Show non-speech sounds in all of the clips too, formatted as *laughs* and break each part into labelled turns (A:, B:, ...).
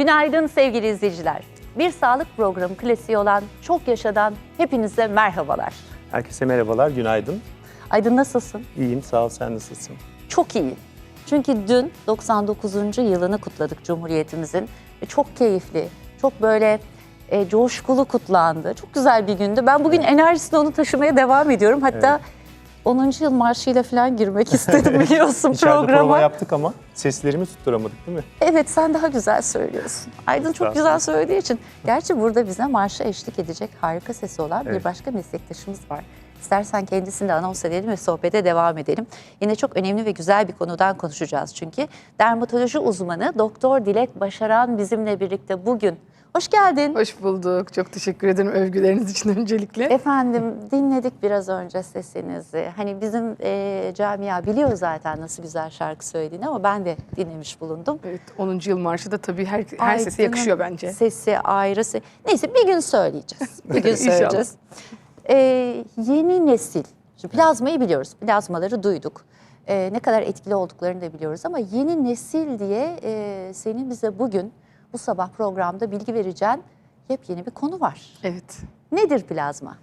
A: Günaydın sevgili izleyiciler. Bir sağlık programı klasiği olan Çok Yaşadan hepinize merhabalar.
B: Herkese merhabalar, günaydın.
A: Aydın nasılsın?
B: İyiyim, sağ ol. Sen nasılsın?
A: Çok iyi. Çünkü dün 99. yılını kutladık Cumhuriyetimizin. E, Çok keyifli, çok böyle e, coşkulu kutlandı. Çok güzel bir gündü. Ben bugün enerjisini onu taşımaya devam ediyorum. Hatta 10. yıl marşıyla falan girmek *laughs* istedim biliyorsun
B: İçeride prova
A: programa.
B: yaptık ama seslerimi tutturamadık değil mi?
A: Evet sen daha güzel söylüyorsun. Aydın çok
B: Estağfurullah.
A: güzel söylediği için. Gerçi burada bize marşa eşlik edecek harika sesi olan bir
B: Evet.
A: başka meslektaşımız var. İstersen kendisini de anons edelim ve sohbete devam edelim. Yine çok önemli ve güzel bir konudan konuşacağız çünkü. Dermatoloji uzmanı Doktor Dilek Başaran bizimle birlikte bugün. Hoş geldin.
C: Hoş bulduk. Çok teşekkür ederim övgüleriniz için öncelikle.
A: Efendim dinledik biraz önce sesinizi. Hani bizim e, camia biliyor zaten nasıl güzel şarkı söylediğini ama ben de dinlemiş bulundum.
C: Evet, 10. yıl marşı da tabii her, her sese
A: Aydın'ın
C: yakışıyor bence.
A: Sesi ayrı. se- Neyse bir gün söyleyeceğiz. Bir gün *laughs* söyleyeceğiz. Ee, yeni nesil. Şimdi plazmayı biliyoruz. Plazmaları duyduk. Ee, ne kadar etkili olduklarını da biliyoruz ama yeni nesil diye e, senin bize bugün bu sabah programda bilgi vereceğin yepyeni bir konu var.
C: Evet.
A: Nedir plazma?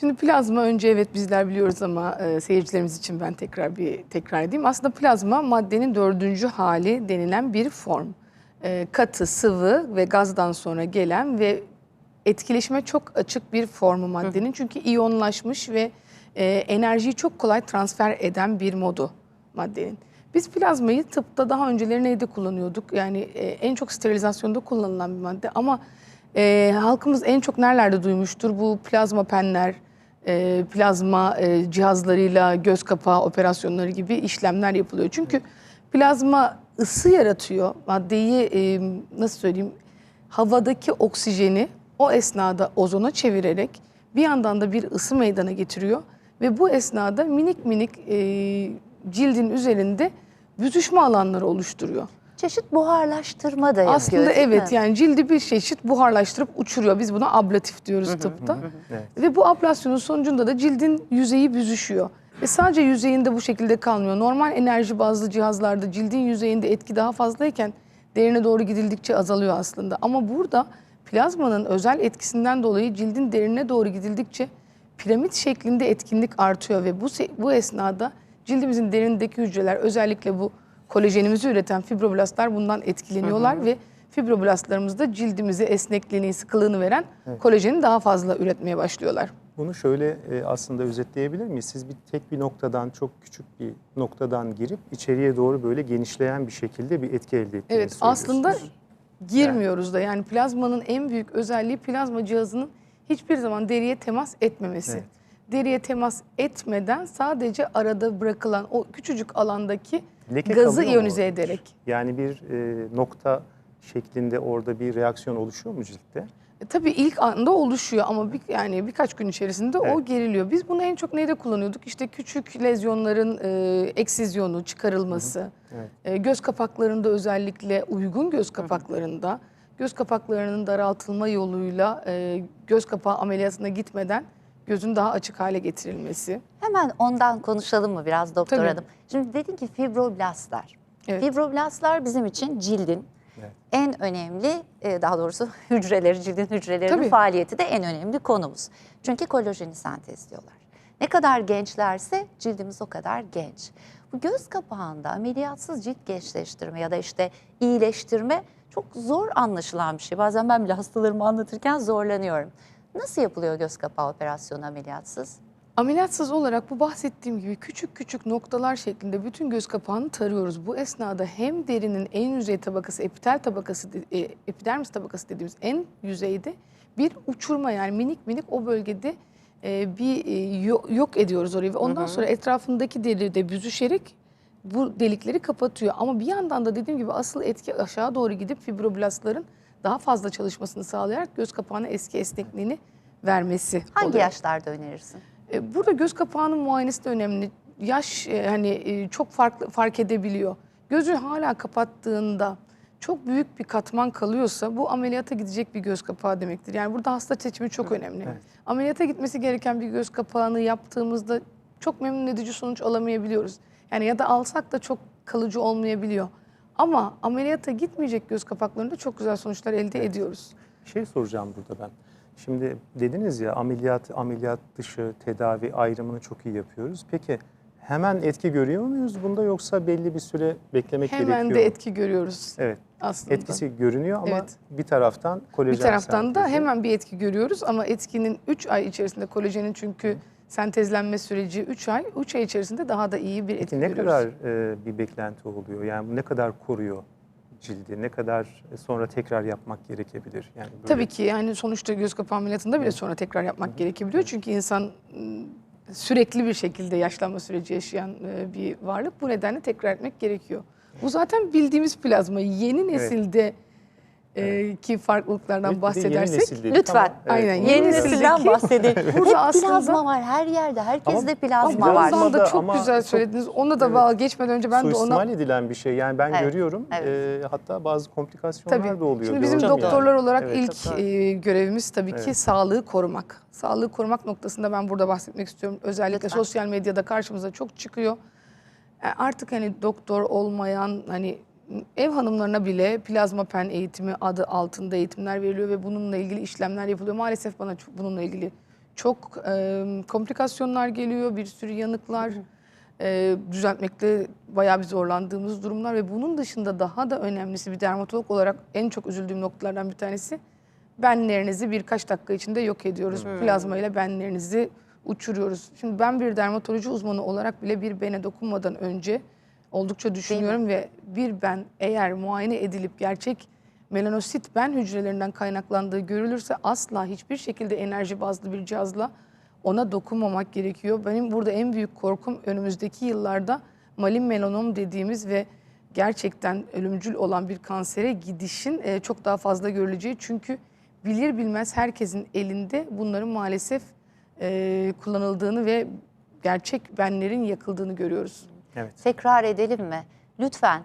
C: Şimdi plazma önce evet bizler biliyoruz ama e, seyircilerimiz için ben tekrar bir tekrar edeyim. Aslında plazma maddenin dördüncü hali denilen bir form. E, katı, sıvı ve gazdan sonra gelen ve etkileşime çok açık bir formu maddenin. Çünkü iyonlaşmış ve e, enerjiyi çok kolay transfer eden bir modu maddenin. Biz plazmayı tıpta daha önceleri neyde kullanıyorduk? Yani e, en çok sterilizasyonda kullanılan bir madde ama e, halkımız en çok nerelerde duymuştur? Bu plazma penler, e, plazma e, cihazlarıyla göz kapağı operasyonları gibi işlemler yapılıyor. Çünkü plazma ısı yaratıyor. Maddeyi e, nasıl söyleyeyim? Havadaki oksijeni o esnada ozona çevirerek bir yandan da bir ısı meydana getiriyor ve bu esnada minik minik e, cildin üzerinde büzüşme alanları oluşturuyor.
A: Çeşit buharlaştırma da yapıyor
C: Aslında
A: değil
C: evet
A: mi?
C: yani cildi bir çeşit buharlaştırıp uçuruyor. Biz buna ablatif diyoruz tıpta.
B: Evet.
C: Ve bu ablasyonun sonucunda da cildin yüzeyi büzüşüyor. Ve sadece yüzeyinde bu şekilde kalmıyor. Normal enerji bazlı cihazlarda cildin yüzeyinde etki daha fazlayken derine doğru gidildikçe azalıyor aslında. Ama burada plazmanın özel etkisinden dolayı cildin derine doğru gidildikçe piramit şeklinde etkinlik artıyor ve bu bu esnada cildimizin derinindeki hücreler özellikle bu kolajenimizi üreten fibroblastlar bundan etkileniyorlar ve fibroblastlarımızda cildimize esnekliğini, sıkılığını veren kolajeni daha fazla üretmeye başlıyorlar.
B: Bunu şöyle e, aslında özetleyebilir miyiz? Siz bir tek bir noktadan, çok küçük bir noktadan girip içeriye doğru böyle genişleyen bir şekilde bir etki elde ettiğini
C: Evet aslında girmiyoruz da yani plazmanın en büyük özelliği plazma cihazının hiçbir zaman deriye temas etmemesi.
B: Evet.
C: Deriye temas etmeden sadece arada bırakılan o küçücük alandaki
B: Leke
C: gazı
B: mu
C: iyonize ederek.
B: Yani bir e, nokta şeklinde orada bir reaksiyon oluşuyor mu ciltte?
C: E, tabii ilk anda oluşuyor ama bir, yani birkaç gün içerisinde o
B: Evet.
C: geriliyor. Biz bunu en çok neyde kullanıyorduk? İşte küçük lezyonların e, eksizyonu, çıkarılması,
B: Evet.
C: e, göz kapaklarında özellikle uygun göz kapaklarında göz kapaklarının daraltılma yoluyla e, göz kapağı ameliyatına gitmeden gözün daha açık hale getirilmesi.
A: Hemen ondan konuşalım mı biraz doktor
C: Tabii.
A: hanım? Şimdi dedin ki fibroblastlar.
C: Evet.
A: Fibroblastlar bizim için cildin
B: Evet.
A: en önemli, e, daha doğrusu *laughs* hücreleri, cildin hücrelerinin
C: Tabii.
A: faaliyeti de en önemli konumuz. Çünkü kolajeni sentezliyorlar. Ne kadar gençlerse cildimiz o kadar genç. Bu göz kapağında ameliyatsız cilt gençleştirme ya da işte iyileştirme çok zor anlaşılan bir şey. Bazen ben bile hastalarımı anlatırken zorlanıyorum. Nasıl yapılıyor göz kapağı operasyonu ameliyatsız?
C: Ameliyatsız olarak bu bahsettiğim gibi küçük küçük noktalar şeklinde bütün göz kapağını tarıyoruz. Bu esnada hem derinin en yüzey tabakası, epitel tabakası, e, epidermis tabakası dediğimiz en yüzeyde bir uçurma yani minik minik o bölgede e, bir e, yo- yok ediyoruz orayı ve ondan sonra etrafındaki deri de büzüşerek bu delikleri kapatıyor. Ama bir yandan da dediğim gibi asıl etki aşağı doğru gidip fibroblastların daha fazla çalışmasını sağlayarak göz kapağına eski esnekliğini vermesi
A: Hangi
C: oluyor.
A: yaşlarda önerirsin?
C: E, Burada göz kapağının muayenesi de önemli. Yaş e, hani e, çok farklı fark edebiliyor. Gözü hala kapattığında çok büyük bir katman kalıyorsa bu ameliyata gidecek bir göz kapağı demektir. Yani burada hasta seçimi çok önemli.
B: Evet.
C: Ameliyata gitmesi gereken bir göz kapağını yaptığımızda çok memnun edici sonuç alamayabiliyoruz. Yani ya da alsak da çok kalıcı olmayabiliyor. Ama ameliyata gitmeyecek göz kapaklarında çok güzel sonuçlar elde ediyoruz.
B: Bir şey soracağım burada ben. Şimdi dediniz ya ameliyat, ameliyat dışı tedavi ayrımını çok iyi yapıyoruz. Peki hemen etki görüyor muyuz bunda yoksa belli bir süre beklemek
C: Hemen
B: gerekiyor
C: de
B: mu?
C: etki görüyoruz
B: Evet.
C: aslında.
B: Etkisi görünüyor ama
C: Evet.
B: bir taraftan kolajen
C: Bir taraftan da
B: sentezi.
C: hemen bir etki görüyoruz ama etkinin 3 ay içerisinde kolajenin çünkü sentezlenme süreci 3 ay. 3 ay içerisinde daha da iyi bir etki
B: Peki ne kadar e, bir beklenti oluyor? Yani bu ne kadar koruyor cildi? Ne kadar sonra tekrar yapmak gerekebilir? Yani böyle-
C: Tabii ki yani sonuçta göz kapağı ameliyatında bile sonra tekrar yapmak gerekebiliyor. Çünkü insan ım, sürekli bir şekilde yaşlanma süreci yaşayan e, bir varlık. Bu nedenle tekrar etmek gerekiyor. Bu zaten bildiğimiz plazma. Yeni nesilde e, ki farklılıklardan
B: yeni
C: bahsedersek
B: nesil dedik
A: Lütfen.
B: ama, evet,
C: Aynen,
B: onu
C: yeni
B: da-
A: nesilden bahsedelim.
C: Burada
A: Hep
C: aslında-
A: plazma var her yerde. Herkeste plazma
B: ama
A: var.
B: plazma-
C: Plazmada çok
B: ama
C: güzel
B: çok-
C: söylediniz. Ona da
B: Evet.
C: bağlı geçmeden önce ben de ona
B: Suistimal edilen bir şey. Yani ben
A: Evet,
B: görüyorum.
A: evet.
B: e, hatta bazı komplikasyonlar
C: Tabii.
B: da oluyor.
C: Şimdi bizim
B: gördüm yani.
C: doktorlar olarak
B: Evet.
C: ilk e, görevimiz tabii ki
B: Evet.
C: sağlığı korumak. Sağlığı korumak noktasında ben burada bahsetmek istiyorum. Özellikle
A: Lütfen.
C: sosyal medyada karşımıza çok çıkıyor. E, Artık hani doktor olmayan hani ev hanımlarına bile plazma pen eğitimi adı altında eğitimler veriliyor ve bununla ilgili işlemler yapılıyor. Maalesef bana çok, bununla ilgili çok e, komplikasyonlar geliyor, bir sürü yanıklar e, düzeltmekte bayağı bir zorlandığımız durumlar ve bunun dışında daha da önemlisi bir dermatolog olarak en çok üzüldüğüm noktalardan bir tanesi benlerinizi birkaç dakika içinde yok ediyoruz. Plazma ile benlerinizi uçuruyoruz. Şimdi ben bir dermatoloji uzmanı olarak bile bir bene dokunmadan önce oldukça düşünüyorum ve bir ben eğer muayene edilip gerçek melanosit ben hücrelerinden kaynaklandığı görülürse asla hiçbir şekilde enerji bazlı bir cihazla ona dokunmamak gerekiyor. Benim burada en büyük korkum önümüzdeki yıllarda malin melanom dediğimiz ve gerçekten ölümcül olan bir kansere gidişin e, çok daha fazla görüleceği. Çünkü bilir bilmez herkesin elinde bunların maalesef e, kullanıldığını ve gerçek benlerin yakıldığını görüyoruz.
B: Evet.
A: Tekrar edelim mi? Lütfen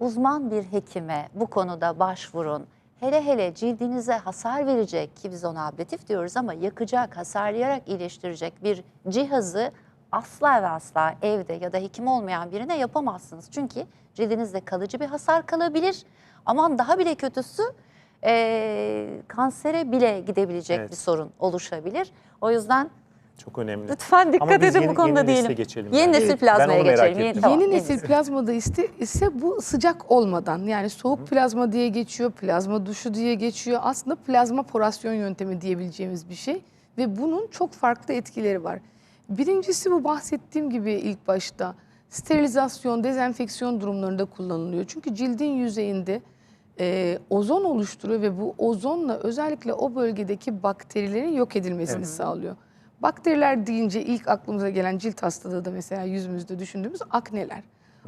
A: uzman bir hekime bu konuda başvurun. Hele hele cildinize hasar verecek ki biz ona ablatif diyoruz ama yakacak, hasarlayarak iyileştirecek bir cihazı asla ve asla evde ya da hekim olmayan birine yapamazsınız. Çünkü cildinizde kalıcı bir hasar kalabilir. Aman daha bile kötüsü eee, kansere bile gidebilecek
B: Evet.
A: bir sorun oluşabilir. O yüzden
B: Çok önemli.
A: lütfen dikkat
B: Ama
A: edin
B: yeni-
A: bu konuda
B: yeni
A: diyelim.
B: geçelim
A: Yeni
B: bence.
A: nesil plazmaya geçelim. Yeni, tamam,
C: Yeni nesil plazmada ise, ise bu sıcak olmadan yani soğuk plazma diye geçiyor, plazma duşu diye geçiyor. Aslında plazma porasyon yöntemi diyebileceğimiz bir şey ve bunun çok farklı etkileri var. Birincisi bu bahsettiğim gibi ilk başta sterilizasyon, dezenfeksiyon durumlarında kullanılıyor. Çünkü cildin yüzeyinde e, ozon oluşturuyor ve bu ozonla özellikle o bölgedeki bakterilerin yok edilmesini
B: Evet.
C: sağlıyor. Bakteriler deyince ilk aklımıza gelen cilt hastalığı da mesela yüzümüzde düşündüğümüz akneler.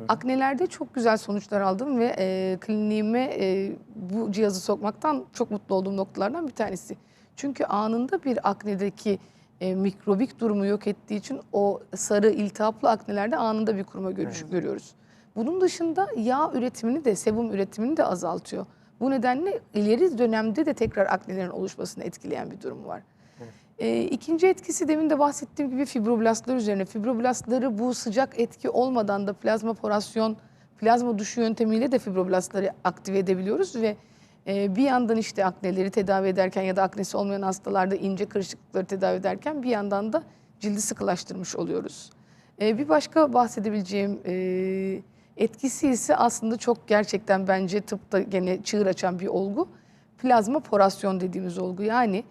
C: Aknelerde çok güzel sonuçlar aldım ve e, kliniğime e, bu cihazı sokmaktan çok mutlu olduğum noktalardan bir tanesi. Çünkü anında bir aknedeki e, mikrobik durumu yok ettiği için o sarı iltihaplı aknelerde anında bir kuruma görüş, görüyoruz. Bunun dışında yağ üretimini de sebum üretimini de azaltıyor. Bu nedenle ileri dönemde de tekrar aknelerin oluşmasını etkileyen bir durum var. E, ikinci etkisi demin de bahsettiğim gibi fibroblastlar üzerine. Fibroblastları bu sıcak etki olmadan da plazma porasyon, plazma duşu yöntemiyle de fibroblastları aktive edebiliyoruz ve e, bir yandan işte akneleri tedavi ederken ya da aknesi olmayan hastalarda ince kırışıklıkları tedavi ederken bir yandan da cildi sıkılaştırmış oluyoruz. E, bir başka bahsedebileceğim e, etkisi ise aslında çok gerçekten bence tıpta gene çığır açan bir olgu. Plazma porasyon dediğimiz olgu yani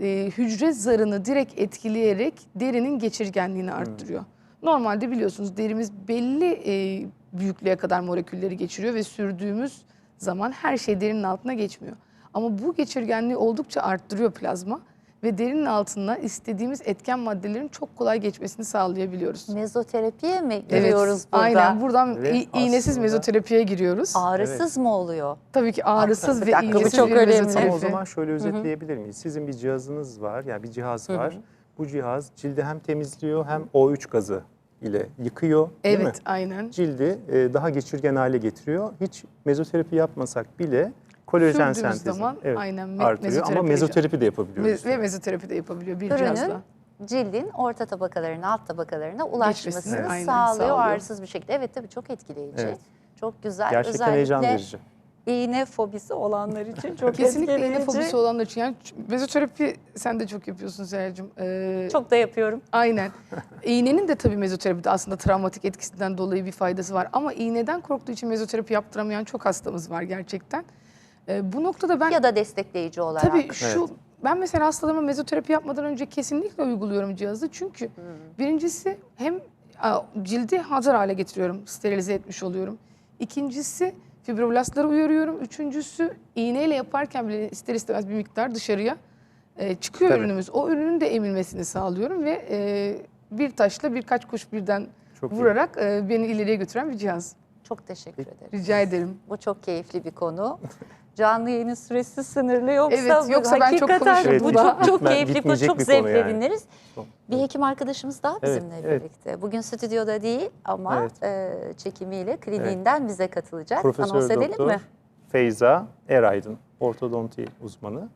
C: e, hücre zarını direkt etkileyerek derinin geçirgenliğini arttırıyor. Normalde biliyorsunuz derimiz belli e, büyüklüğe kadar molekülleri geçiriyor ve sürdüğümüz zaman her şey derinin altına geçmiyor. Ama bu geçirgenliği oldukça arttırıyor plazma ve derinin altına istediğimiz etken maddelerin çok kolay geçmesini sağlayabiliyoruz.
A: Mezoterapiye mi giriyoruz burada?
C: Aynen buradan
B: Ve
C: iğnesiz
B: aslında-
C: mezoterapiye giriyoruz.
A: Ağrısız mı oluyor?
C: Tabii ki ağrısız
A: Bir
C: ve iğnesiz
A: çok
C: bir
A: önemli.
B: Ama
C: mezoterapi.
B: o zaman şöyle özetleyebilir miyiz? Sizin bir cihazınız var, yani bir cihaz var. Bu cihaz cildi hem temizliyor hem O3 gazı ile yıkıyor, değil mi?
C: Evet, aynen.
B: Cildi e, daha geçirgen hale getiriyor. Hiç mezoterapi yapmasak bile kolajen sentezini
C: zaman
B: evet,
C: aynen me-
B: artırıyor ama
C: mezoterapi-
B: mezoterapi de yapabiliyoruz.
C: Me- ve mezoterapi de yapabiliyor bir
A: Ürünün
C: cihazla.
A: cildin orta tabakalarına, alt tabakalarına ulaşmasını
C: Geçmesini, aynen,
A: sağlıyor
C: sağlıyor.
A: ağrısız bir şekilde. Evet tabii çok etkileyici.
B: Evet.
A: Çok güzel.
B: Gerçekten
A: Özellikle
B: heyecan verici.
A: iğne fobisi olanlar için çok
C: Kesinlikle iğne
A: etkileyici.
C: fobisi olanlar için. Yani mezoterapi sen de çok yapıyorsun Seher'cim. Ee,
A: Çok da yapıyorum.
C: Aynen. İğnenin de tabii mezoterapide aslında travmatik etkisinden dolayı bir faydası var. Ama iğneden korktuğu için mezoterapi yaptıramayan çok hastamız var gerçekten. Ee, bu noktada ben
A: Ya da destekleyici olarak.
C: tabii şu ben mesela hastalarıma mezoterapi yapmadan önce kesinlikle uyguluyorum cihazı. Çünkü birincisi hem cildi hazır hale getiriyorum, sterilize etmiş oluyorum. İkincisi fibroblastları uyarıyorum. Üçüncüsü iğneyle yaparken bile ister istemez bir miktar dışarıya e, çıkıyor
B: Tabii.
C: ürünümüz. O ürünün de emilmesini sağlıyorum ve e, bir taşla birkaç kuş birden
B: Çok iyi.
C: vurarak e, beni ileriye götüren bir cihaz.
A: Çok teşekkür ederim.
C: Rica ederim.
A: Bu çok keyifli bir konu. *laughs* Canlı yayının süresi sınırlı yoksa
C: Evet,
A: bu
C: yoksa ben çok konuşurum
A: bu çok çok keyifli, bu çok zevkle
B: yani.
A: dinleriz. Bir hekim arkadaşımız daha
B: Evet,
A: bizimle
B: evet.
A: birlikte. Bugün stüdyoda değil ama
B: Evet.
A: e, çekimiyle kliniğinden bize katılacak.
B: Profesör
A: Anons edelim
B: Doktor
A: mi?
B: Feyza Eraydın, ortodonti uzmanı.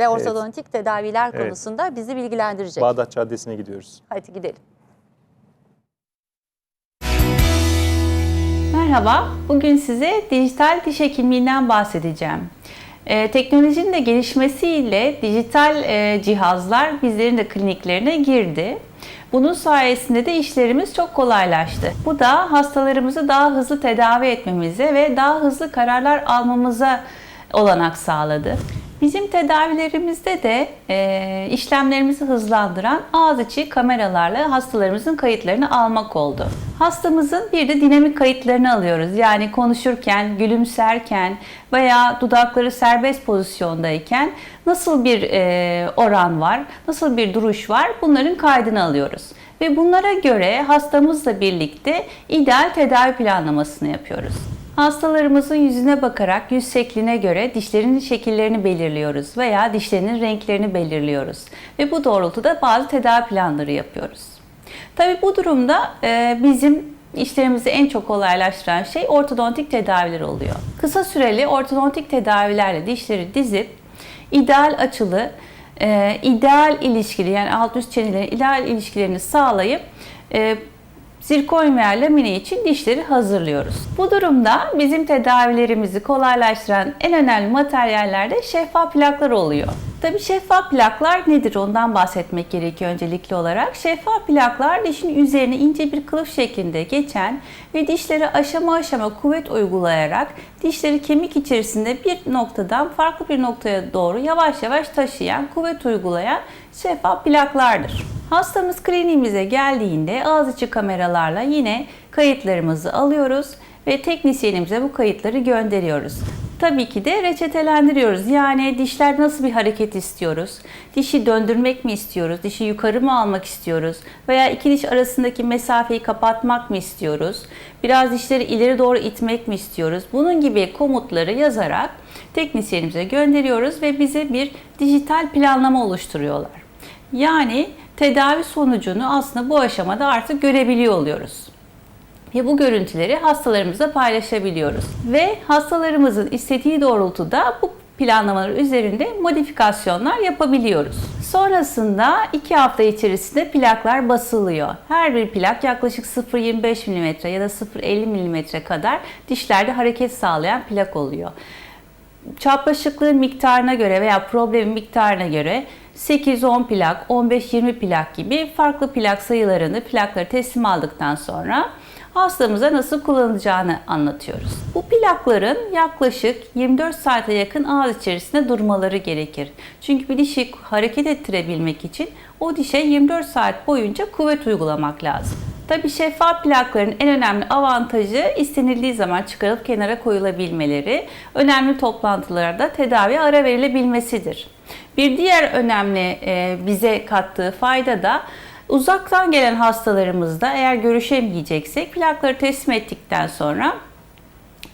A: Ve ortodontik tedaviler
B: Evet.
A: konusunda bizi bilgilendirecek.
B: Bağdat Caddesi'ne gidiyoruz.
A: Hadi gidelim.
D: Merhaba, bugün size dijital diş hekimliğinden bahsedeceğim. Ee, teknolojinin de gelişmesiyle dijital e, cihazlar bizlerin de kliniklerine girdi. Bunun sayesinde de işlerimiz çok kolaylaştı. Bu da hastalarımızı daha hızlı tedavi etmemize ve daha hızlı kararlar almamıza olanak sağladı. Bizim tedavilerimizde de e, işlemlerimizi hızlandıran ağız içi kameralarla hastalarımızın kayıtlarını almak oldu. Hastamızın bir de dinamik kayıtlarını alıyoruz. Yani konuşurken, gülümserken veya dudakları serbest pozisyondayken nasıl bir e, oran var, nasıl bir duruş var bunların kaydını alıyoruz. Ve bunlara göre hastamızla birlikte ideal tedavi planlamasını yapıyoruz. Hastalarımızın yüzüne bakarak yüz şekline göre dişlerinin şekillerini belirliyoruz veya dişlerinin renklerini belirliyoruz. Ve bu doğrultuda bazı tedavi planları yapıyoruz. Tabii bu durumda e, bizim işlerimizi en çok kolaylaştıran şey ortodontik tedaviler oluyor. Kısa süreli ortodontik tedavilerle dişleri dizip ideal açılı, e, ideal ilişkili yani alt üst çenelerin ideal ilişkilerini sağlayıp zirkon veya lamine için dişleri hazırlıyoruz. Bu durumda bizim tedavilerimizi kolaylaştıran en önemli materyaller de şeffaf plaklar oluyor. Tabi şeffaf plaklar nedir ondan bahsetmek gerekiyor öncelikli olarak. Şeffaf plaklar dişin üzerine ince bir kılıf şeklinde geçen ve dişlere aşama aşama kuvvet uygulayarak dişleri kemik içerisinde bir noktadan farklı bir noktaya doğru yavaş yavaş taşıyan, kuvvet uygulayan şeffaf plaklardır. Hastamız kliniğimize geldiğinde ağız içi kameralarla yine kayıtlarımızı alıyoruz ve teknisyenimize bu kayıtları gönderiyoruz. Tabii ki de reçetelendiriyoruz. Yani dişler nasıl bir hareket istiyoruz? Dişi döndürmek mi istiyoruz? Dişi yukarı mı almak istiyoruz? Veya iki diş arasındaki mesafeyi kapatmak mı istiyoruz? Biraz dişleri ileri doğru itmek mi istiyoruz? Bunun gibi komutları yazarak teknisyenimize gönderiyoruz ve bize bir dijital planlama oluşturuyorlar. Yani tedavi sonucunu aslında bu aşamada artık görebiliyor oluyoruz. Ve bu görüntüleri hastalarımızla paylaşabiliyoruz. Ve hastalarımızın istediği doğrultuda bu planlamalar üzerinde modifikasyonlar yapabiliyoruz. Sonrasında 2 hafta içerisinde plaklar basılıyor. Her bir plak yaklaşık 0.25 mm ya da 0.50 mm kadar dişlerde hareket sağlayan plak oluyor çapraşıklığın miktarına göre veya problemin miktarına göre 8-10 plak, 15-20 plak gibi farklı plak sayılarını plakları teslim aldıktan sonra hastamıza nasıl kullanılacağını anlatıyoruz. Bu plakların yaklaşık 24 saate yakın ağız içerisinde durmaları gerekir. Çünkü bir dişi hareket ettirebilmek için o dişe 24 saat boyunca kuvvet uygulamak lazım. Tabi şeffaf plakların en önemli avantajı istenildiği zaman çıkarılıp kenara koyulabilmeleri, önemli toplantılarda tedavi ara verilebilmesidir. Bir diğer önemli e, bize kattığı fayda da uzaktan gelen hastalarımızda eğer görüşemeyeceksek plakları teslim ettikten sonra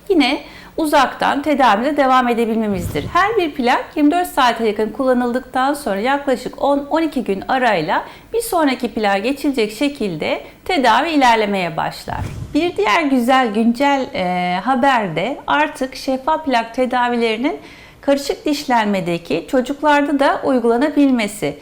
D: yine uzaktan tedavimize devam edebilmemizdir. Her bir plak 24 saate yakın kullanıldıktan sonra yaklaşık 10-12 gün arayla bir sonraki plağa geçilecek şekilde tedavi ilerlemeye başlar. Bir diğer güzel güncel e, haber de artık şeffaf plak tedavilerinin karışık dişlenmedeki çocuklarda da uygulanabilmesi.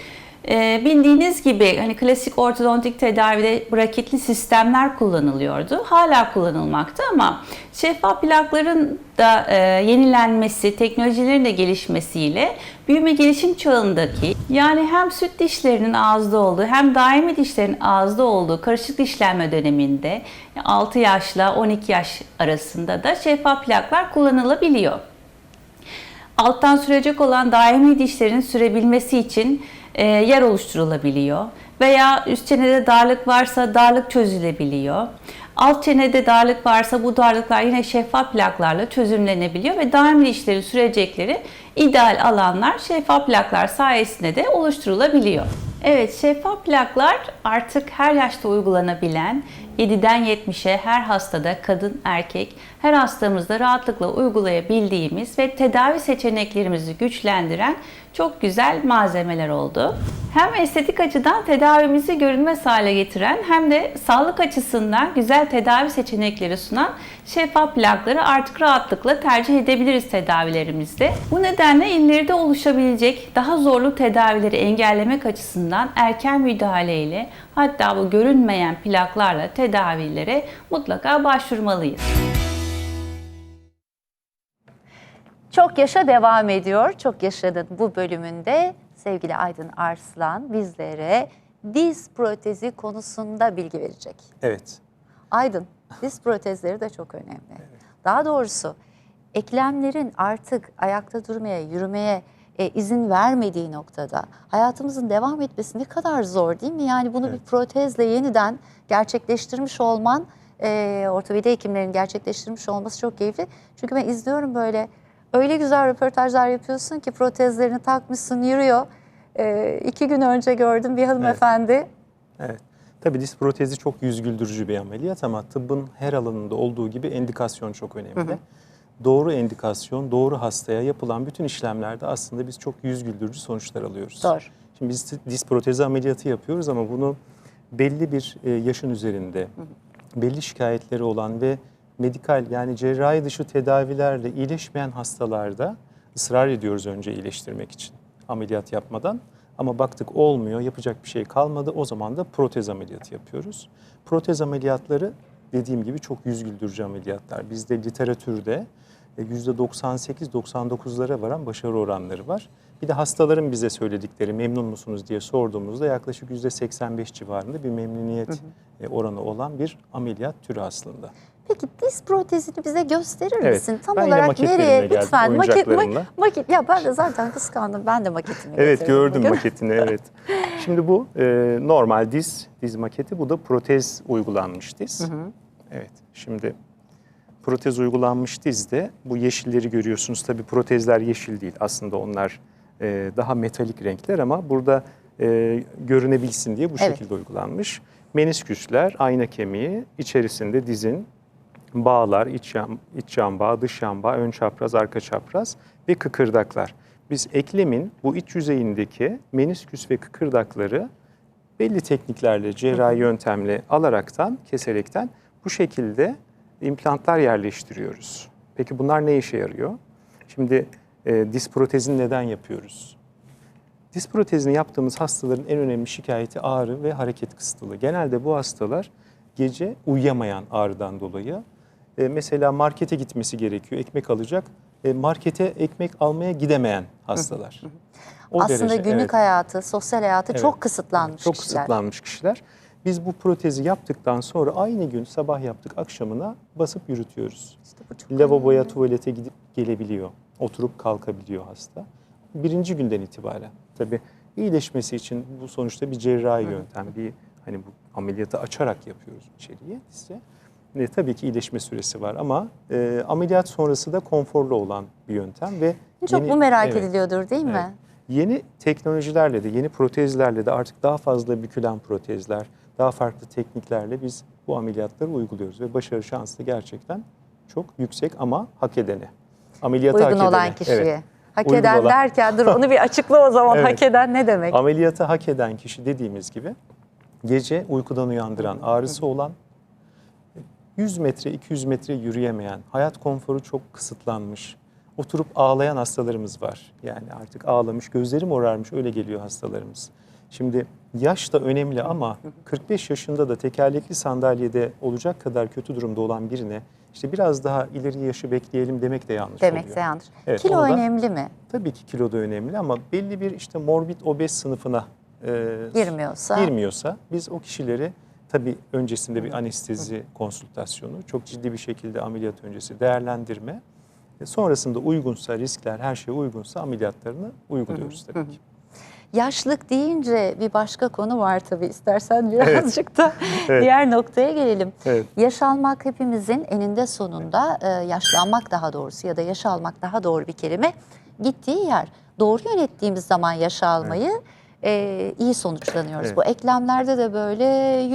D: Ee, bildiğiniz gibi hani klasik ortodontik tedavide braketli sistemler kullanılıyordu. Hala kullanılmakta ama şeffaf plakların da e, yenilenmesi, teknolojilerin de gelişmesiyle büyüme gelişim çağındaki yani hem süt dişlerinin ağızda olduğu hem daimi dişlerin ağızda olduğu karışık dişlenme döneminde 6 yaşla 12 yaş arasında da şeffaf plaklar kullanılabiliyor alttan sürecek olan daimi dişlerin sürebilmesi için e, yer oluşturulabiliyor. Veya üst çenede darlık varsa darlık çözülebiliyor. Alt çenede darlık varsa bu darlıklar yine şeffaf plaklarla çözümlenebiliyor ve daimi dişleri sürecekleri ideal alanlar şeffaf plaklar sayesinde de oluşturulabiliyor. Evet, şeffaf plaklar artık her yaşta uygulanabilen, 7'den 70'e her hastada kadın erkek her hastamızda rahatlıkla uygulayabildiğimiz ve tedavi seçeneklerimizi güçlendiren çok güzel malzemeler oldu. Hem estetik açıdan tedavimizi görünmez hale getiren hem de sağlık açısından güzel tedavi seçenekleri sunan şeffaf plakları artık rahatlıkla tercih edebiliriz tedavilerimizde. Bu nedenle ileride oluşabilecek daha zorlu tedavileri engellemek açısından erken müdahale ile hatta bu görünmeyen plaklarla tedavilere mutlaka başvurmalıyız.
A: Çok Yaşa devam ediyor. Çok Yaşa'nın bu bölümünde sevgili Aydın Arslan bizlere diz protezi konusunda bilgi verecek.
B: Evet.
A: Aydın, diz protezleri de çok önemli. Daha doğrusu eklemlerin artık ayakta durmaya, yürümeye e, izin vermediği noktada hayatımızın devam etmesi ne kadar zor değil mi? Yani bunu bir protezle yeniden gerçekleştirmiş olman, e, ortopedi hekimlerin gerçekleştirmiş olması çok keyifli. Çünkü ben izliyorum böyle öyle güzel röportajlar yapıyorsun ki protezlerini takmışsın yürüyor. E, iki gün önce gördüm bir hanımefendi.
B: Evet. Tabii diz protezi çok yüz güldürücü bir ameliyat ama tıbbın her alanında olduğu gibi endikasyon çok önemli. Doğru endikasyon, doğru hastaya yapılan bütün işlemlerde aslında biz çok yüz güldürücü sonuçlar alıyoruz.
A: Doğru.
B: Şimdi biz diz protezi ameliyatı yapıyoruz ama bunu belli bir e, yaşın üzerinde, belli şikayetleri olan ve medikal yani cerrahi dışı tedavilerle iyileşmeyen hastalarda ısrar ediyoruz önce iyileştirmek için ameliyat yapmadan. Ama baktık olmuyor, yapacak bir şey kalmadı. O zaman da protez ameliyatı yapıyoruz. Protez ameliyatları dediğim gibi çok yüz güldürücü ameliyatlar. Bizde literatürde e, %98-99'lara varan başarı oranları var. Bir de hastaların bize söyledikleri memnun musunuz diye sorduğumuzda yaklaşık %85 civarında bir memnuniyet e, oranı olan bir ameliyat türü aslında.
A: Peki diz protezini bize gösterir
B: Evet,
A: misin? Tam olarak nereye? Lütfen maket, maket. Ya ben de zaten kıskandım. Ben de maketimi
B: Evet gördüm
A: bugün.
B: maketini evet. Şimdi bu e, normal diz diz maketi bu da protez uygulanmış diz. Evet şimdi protez uygulanmış dizde bu yeşilleri görüyorsunuz. Tabii protezler yeşil değil aslında onlar e, daha metalik renkler ama burada e, görünebilsin diye bu
A: Evet.
B: şekilde uygulanmış. Menisküsler, ayna kemiği, içerisinde dizin bağlar, iç, yan, iç yan bağ, dış yan bağ, ön çapraz, arka çapraz ve kıkırdaklar. Biz eklemin bu iç yüzeyindeki menisküs ve kıkırdakları belli tekniklerle, cerrahi yöntemle alaraktan, keserekten bu şekilde implantlar yerleştiriyoruz. Peki bunlar ne işe yarıyor? Şimdi e, diz protezini neden yapıyoruz? Diz protezini yaptığımız hastaların en önemli şikayeti ağrı ve hareket kısıtlığı. Genelde bu hastalar gece uyuyamayan ağrıdan dolayı e, mesela markete gitmesi gerekiyor, ekmek alacak. E, markete ekmek almaya gidemeyen hastalar. O
A: Aslında
B: derece,
A: günlük
B: evet.
A: hayatı, sosyal hayatı
B: Evet.
A: çok kısıtlanmış
B: Çok
A: kişiler.
B: kısıtlanmış kişiler. Biz bu protezi yaptıktan sonra aynı gün sabah yaptık akşamına basıp yürütüyoruz.
A: İşte bu çok
B: Lavaboya,
A: önemli.
B: tuvalete gidip gelebiliyor. Oturup kalkabiliyor hasta. Birinci günden itibaren. Tabii iyileşmesi için bu sonuçta bir cerrahi yöntem. Bir hani bu ameliyatı açarak yapıyoruz içeriye size. E, tabii ki iyileşme süresi var ama e, ameliyat sonrası da konforlu olan bir yöntem ve
A: Çok
B: yeni-
A: bu merak
B: Evet.
A: ediliyordur değil mi?
B: Evet. Yeni teknolojilerle de, yeni protezlerle de artık daha fazla bükülen protezler, daha farklı tekniklerle biz bu ameliyatları uyguluyoruz ve başarı şansı gerçekten çok yüksek ama hak edene. Ameliyatı
A: Uygun
B: hak edene.
A: olan kişiye.
B: Evet.
A: Hak
B: Uygun
A: eden
B: olan-
A: derken dur onu bir açıkla o zaman. *laughs*
B: Evet.
A: Hak eden ne demek?
B: Ameliyatı hak eden kişi dediğimiz gibi gece uykudan uyandıran, ağrısı olan, 100 metre, 200 metre yürüyemeyen, hayat konforu çok kısıtlanmış, oturup ağlayan hastalarımız var. Yani artık ağlamış, gözleri morarmış öyle geliyor hastalarımız. Şimdi yaş da önemli ama 45 yaşında da tekerlekli sandalyede olacak kadar kötü durumda olan birine işte biraz daha ileri yaşı bekleyelim demek de yanlış
A: Demek
B: oluyor.
A: de yanlış.
B: Evet,
A: Kilo
B: onu da-
A: önemli mi?
B: Tabii ki kilo da önemli ama belli bir işte morbid obez sınıfına e,
A: Girmiyorsa?
B: girmiyorsa biz o kişileri tabii öncesinde bir anestezi konsultasyonu, çok ciddi bir şekilde ameliyat öncesi değerlendirme, e, sonrasında uygunsa riskler her şey uygunsa ameliyatlarını uyguluyoruz tabii ki.
A: Yaşlık deyince bir başka konu var tabii. İstersen birazcık da *laughs*
B: Evet.
A: diğer noktaya gelelim.
B: Evet.
A: Yaş almak hepimizin eninde sonunda e, yaşlanmak daha doğrusu ya da yaş almak daha doğru bir kelime gittiği yer. Doğru yönettiğimiz zaman yaş almayı e, iyi sonuçlanıyoruz.
B: Evet.
A: Bu eklemlerde de böyle,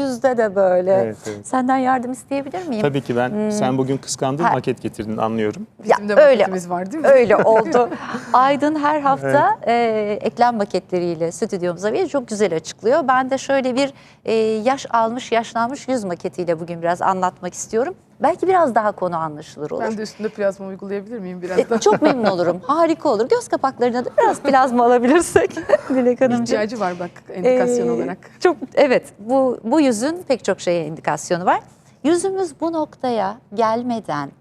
A: yüzde de böyle.
B: Evet, evet.
A: Senden yardım isteyebilir miyim?
B: Tabii ki ben sen bugün kıskandın
A: Ha.
B: maket getirdin anlıyorum.
A: Ya
C: Bizim de
A: öyle.
C: maketimiz var değil mi?
A: Öyle oldu. *laughs* Aydın her hafta e, eklem maketleriyle stüdyomuza geliyor. Çok güzel açıklıyor. Ben de şöyle bir e, yaş almış, yaşlanmış yüz maketiyle bugün biraz anlatmak istiyorum. Belki biraz daha konu anlaşılır olur.
C: Ben de üstünde plazma uygulayabilir miyim biraz daha?
A: E, çok memnun olurum. *laughs* Harika olur. Göz kapaklarına da biraz plazma alabilirsek. *laughs* Dilek Hanımcığım.
C: İhtiyacı var bak endikasyon
A: Ee,
C: olarak.
A: Çok evet bu bu yüzün pek çok şeye indikasyonu var. Yüzümüz bu noktaya gelmeden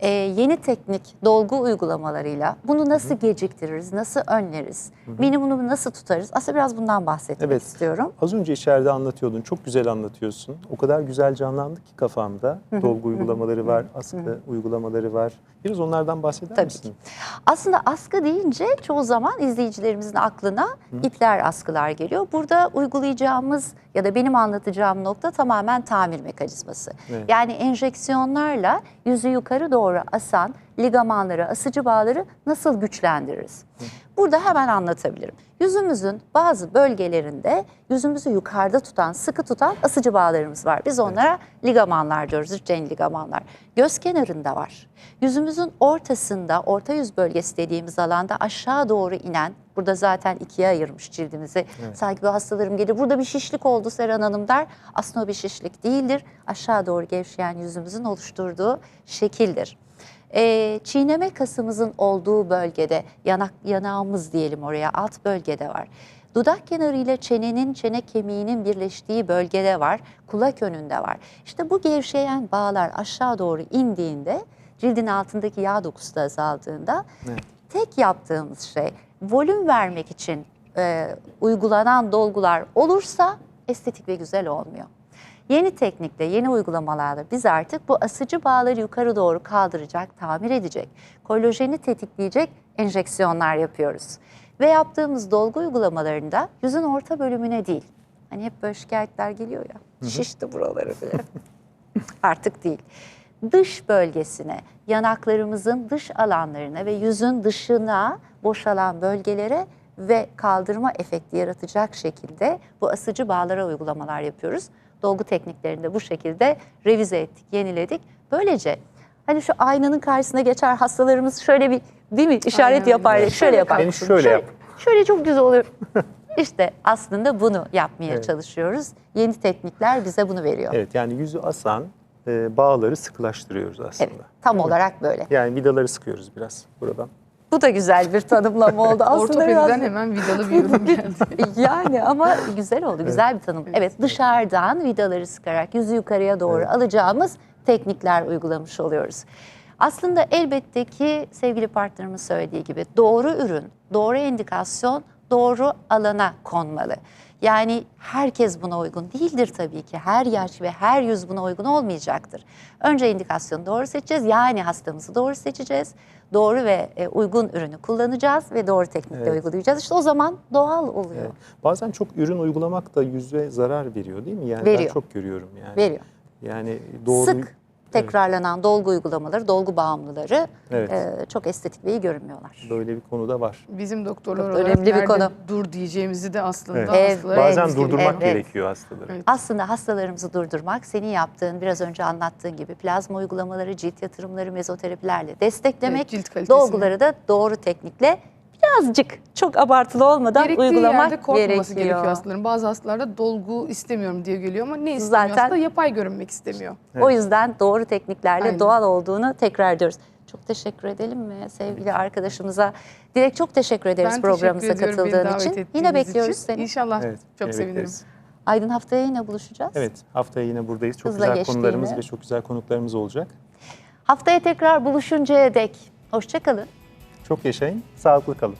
A: e, yeni teknik dolgu uygulamalarıyla bunu nasıl geciktiririz, nasıl önleriz, minimumu nasıl tutarız? Aslında biraz bundan bahsetmek
B: Evet.
A: istiyorum.
B: Az önce içeride anlatıyordun, çok güzel anlatıyorsun. O kadar güzel canlandı ki kafamda. Dolgu uygulamaları var, askı uygulamaları var. Biraz onlardan bahseder
A: Tabii
B: misin?
A: Aslında askı deyince çoğu zaman izleyicilerimizin aklına ipler askılar geliyor. Burada uygulayacağımız ya da benim anlatacağım nokta tamamen tamir mekanizması.
B: Evet.
A: Yani enjeksiyonlarla yüzü yukarı doğru asan ligamanları, asıcı bağları nasıl güçlendiririz? Burada hemen anlatabilirim. Yüzümüzün bazı bölgelerinde yüzümüzü yukarıda tutan, sıkı tutan asıcı bağlarımız var. Biz onlara ligamanlar diyoruz, üçgen ligamanlar. Göz kenarında var. Yüzümüzün ortasında, orta yüz bölgesi dediğimiz alanda aşağı doğru inen, burada zaten ikiye ayırmış cildimizi. Sanki bu hastalarım gelir, burada bir şişlik oldu Seren Hanım der. Aslında o bir şişlik değildir. Aşağı doğru gevşeyen yüzümüzün oluşturduğu şekildir. Ee, çiğneme kasımızın olduğu bölgede, yanak yanağımız diyelim oraya, alt bölgede var. Dudak kenarı ile çenenin, çene kemiğinin birleştiği bölgede var, kulak önünde var. İşte bu gevşeyen bağlar aşağı doğru indiğinde, cildin altındaki yağ dokusu da azaldığında
B: Evet.
A: tek yaptığımız şey volüm vermek için e, uygulanan dolgular olursa estetik ve güzel olmuyor. Yeni teknikle, yeni uygulamalarla biz artık bu asıcı bağları yukarı doğru kaldıracak, tamir edecek, kolajeni tetikleyecek enjeksiyonlar yapıyoruz. Ve yaptığımız dolgu uygulamalarında yüzün orta bölümüne değil. Hani hep böyle şikayetler geliyor ya, şişti buraları bile. *laughs* Artık değil. Dış bölgesine, yanaklarımızın dış alanlarına ve yüzün dışına boşalan bölgelere ve kaldırma efekti yaratacak şekilde bu asıcı bağlara uygulamalar yapıyoruz. Dolgu tekniklerini de bu şekilde revize ettik, yeniledik. Böylece hani şu aynanın karşısına geçer hastalarımız şöyle bir değil mi işaret
C: Aynen
A: yapar,
C: öyle.
A: şöyle yapar.
B: Beni şöyle yap.
A: Şöyle çok güzel oluyor. *laughs* İşte aslında bunu yapmaya
B: Evet.
A: çalışıyoruz. Yeni teknikler bize bunu veriyor.
B: Evet yani yüzü asan e, bağları sıkılaştırıyoruz aslında.
A: Evet, tam olarak böyle.
B: Yani vidaları sıkıyoruz biraz buradan.
A: Bu da güzel bir tanımlama oldu. Aslında
C: Ortopediden
A: biraz
C: hemen vidalı bir yorum *laughs* geldi.
A: yani ama güzel oldu, güzel bir tanım. Evet, dışarıdan vidaları sıkarak yüzü yukarıya doğru
B: Evet.
A: alacağımız teknikler uygulamış oluyoruz. Aslında elbette ki sevgili partnerimin söylediği gibi doğru ürün, doğru indikasyon, doğru alana konmalı. Yani herkes buna uygun değildir tabii ki. Her yaş ve her yüz buna uygun olmayacaktır. Önce indikasyonu doğru seçeceğiz. Yani hastamızı doğru seçeceğiz. Doğru ve e, uygun ürünü kullanacağız ve doğru teknikle
B: Evet.
A: uygulayacağız. İşte o zaman doğal oluyor.
B: Evet. Bazen çok ürün uygulamak da yüze zarar veriyor değil mi? Yani
A: Veriyor.
B: ben çok görüyorum yani.
A: Veriyor.
B: Yani doğru
A: Sık tekrarlanan dolgu uygulamaları, dolgu bağımlıları
B: Evet.
A: e, çok estetik ve iyi görünmüyorlar.
B: böyle bir konu da var.
C: Bizim doktorlar
A: Çok
C: olarak
A: önemli bir konu.
C: dur diyeceğimizi de aslında
B: Evet.
A: Evet.
C: hastalara
B: Bazen durdurmak
C: gerekiyor.
A: Evet.
B: gerekiyor hastaları.
C: Evet.
A: Aslında hastalarımızı durdurmak, senin yaptığın, biraz önce anlattığın gibi plazma uygulamaları, cilt yatırımları, mezoterapilerle desteklemek,
C: Evet, cilt kalitesini.
A: dolguları da doğru teknikle birazcık çok abartılı olmadan
C: Gerektiği
A: uygulamak
C: yerde korkmaması
A: gerekiyor.
C: gerekiyor hastaların. Bazı hastalarda dolgu istemiyorum diye geliyor ama ne istemiyor
A: Zaten-
C: hasta? Yapay görünmek istemiyor.
A: O yüzden doğru tekniklerle
C: Aynen.
A: doğal olduğunu tekrar ediyoruz. Çok teşekkür edelim mi sevgili arkadaşımıza? Dilek çok teşekkür ederiz
C: Ben
A: programımıza
C: teşekkür
A: katıldığın için. Yine bekliyoruz
C: için.
A: seni.
C: İnşallah
B: Evet,
C: çok
B: yine
C: sevinirim.
B: bekleriz.
A: Aydın haftaya yine buluşacağız.
B: Evet, haftaya yine buradayız. Çok
A: Hızla
B: güzel
A: geçti
B: konularımız ve çok güzel konuklarımız olacak.
A: Haftaya tekrar buluşuncaya dek hoşçakalın.
B: Çok yaşayın, sağlıklı kalın.